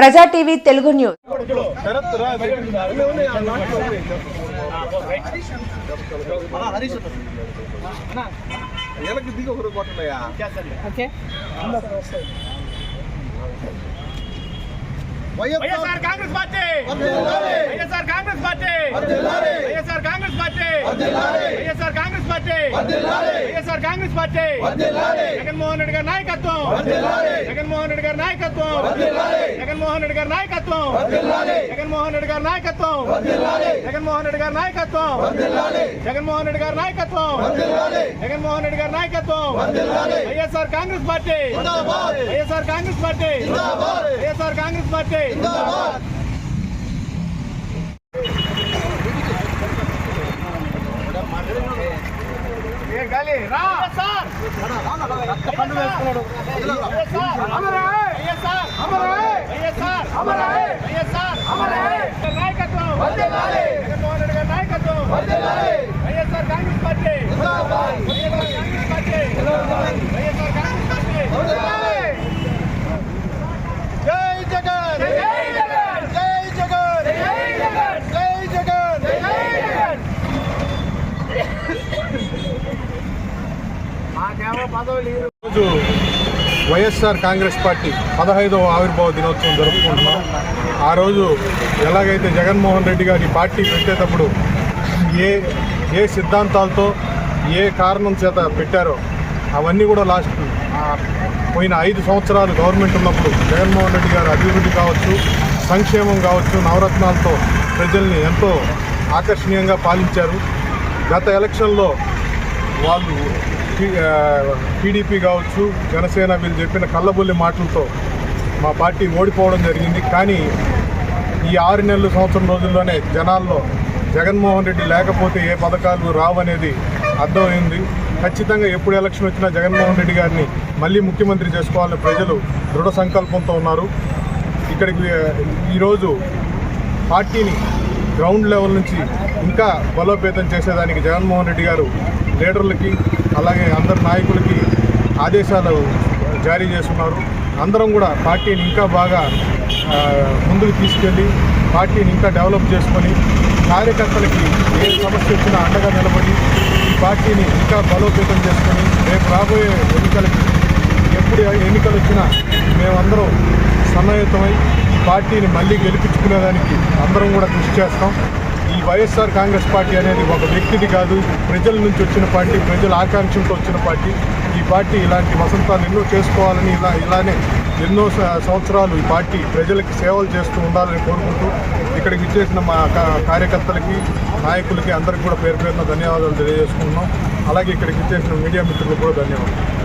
Praja TV Telugu news. YSR Congress party. YSR Congress party. YSR Congress party. YSR Congress party YSR Congress party. Jaganmohan Reddy గారి నాయకత్వం. జగన్మోహన్ రెడ్డి గారి నాయకత్వం. జగన్మోహన్ రెడ్డి గారి నాయకత్వం. జగన్మోహన్ రెడ్డి గారి నాయకత్వం. జగన్మోహన్ రెడ్డి గారి నాయకత్వం. జగన్మోహన్ రెడ్డి గారి నాయకత్వం. జగన్మోహన్ రెడ్డి గారి నాయకత్వం. YSR Congress party. YSR Congress party. YSR Congress party. నాయకత్వం వందేలాలి జగన్మోహన్ రెడ్డి గారి నాయకత్వం వందేలాలి వైఎస్ఆర్ కాంగ్రెస్ పార్టీ ఈరోజు రోజు వైఎస్ఆర్ కాంగ్రెస్ పార్టీ పదహైదవ ఆవిర్భావ దినోత్సవం జరుపుకుంటున్నాం. ఆ రోజు ఎలాగైతే జగన్మోహన్ రెడ్డి గారి పార్టీ పెట్టేటప్పుడు ఏ ఏ సిద్ధాంతాలతో ఏ కారణం చేత పెట్టారో అవన్నీ కూడా లాస్ట్ పోయిన ఐదు సంవత్సరాలు గవర్నమెంట్ ఉన్నప్పుడు జగన్మోహన్ రెడ్డి గారు అభివృద్ధి కావచ్చు సంక్షేమం కావచ్చు నవరత్నాలతో ప్రజల్ని ఎంతో ఆకర్షణీయంగా పాలించారు. గత ఎలక్షన్లో వాళ్ళు టీడీపీ కావచ్చు జనసేన వీళ్ళు చెప్పిన కళ్ళబొల్లి మాటలతో మా పార్టీ ఓడిపోవడం జరిగింది. కానీ ఈ ఆరు నెలలు సంవత్సరం రోజుల్లోనే జనాల్లో జగన్మోహన్ రెడ్డి లేకపోతే ఏ పథకాలు రావనేది అర్థమైంది. ఖచ్చితంగా ఎప్పుడు ఎలక్షన్ వచ్చినా జగన్మోహన్ రెడ్డి గారిని మళ్ళీ ముఖ్యమంత్రి చేసుకోవాలని ప్రజలు దృఢ సంకల్పంతో ఉన్నారు. ఇక్కడికి ఈరోజు పార్టీని గ్రౌండ్ లెవెల్ నుంచి ఇంకా బలోపేతం చేసేదానికి జగన్మోహన్ రెడ్డి గారు లీడర్లకి అలాగే అందరు నాయకులకి ఆదేశాలు జారీ చేస్తున్నారు. అందరం కూడా పార్టీని ఇంకా బాగా ముందుకు తీసుకెళ్ళి పార్టీని ఇంకా డెవలప్ చేసుకొని కార్యకర్తలకి ఏ సమస్య వచ్చినా అండగా నిలబడి ఈ పార్టీని ఇంకా బలోపేతం చేసుకొని రేపు రాబోయే ఎన్నికలకి ఎప్పుడు ఎన్నికలు వచ్చినా మేమందరం సన్నిహితమై పార్టీని మళ్ళీ గెలిపించుకునేదానికి అందరం కూడా కృషి చేస్తాం. ఈ వైఎస్ఆర్ కాంగ్రెస్ పార్టీ అనేది ఒక వ్యక్తిది కాదు. ప్రజల నుంచి వచ్చిన పార్టీ ప్రజల ఆకాంక్షలతో వచ్చిన పార్టీ. ఈ పార్టీ ఇలాంటి వసంతాలు ఎన్నో చేసుకోవాలని ఇలా ఇలానే ఎన్నో సంవత్సరాలు ఈ పార్టీ ప్రజలకి సేవలు చేస్తూ ఉండాలని కోరుకుంటూ ఇక్కడికి ఇచ్చేసిన మా కా- కార్యకర్తలకి నాయకులకి అందరికీ కూడా పేరు పేరున ధన్యవాదాలు తెలియజేసుకుంటున్నాం. అలాగే ఇక్కడికి ఇచ్చేసిన మీడియా మిత్రులకు కూడా ధన్యవాదాలు.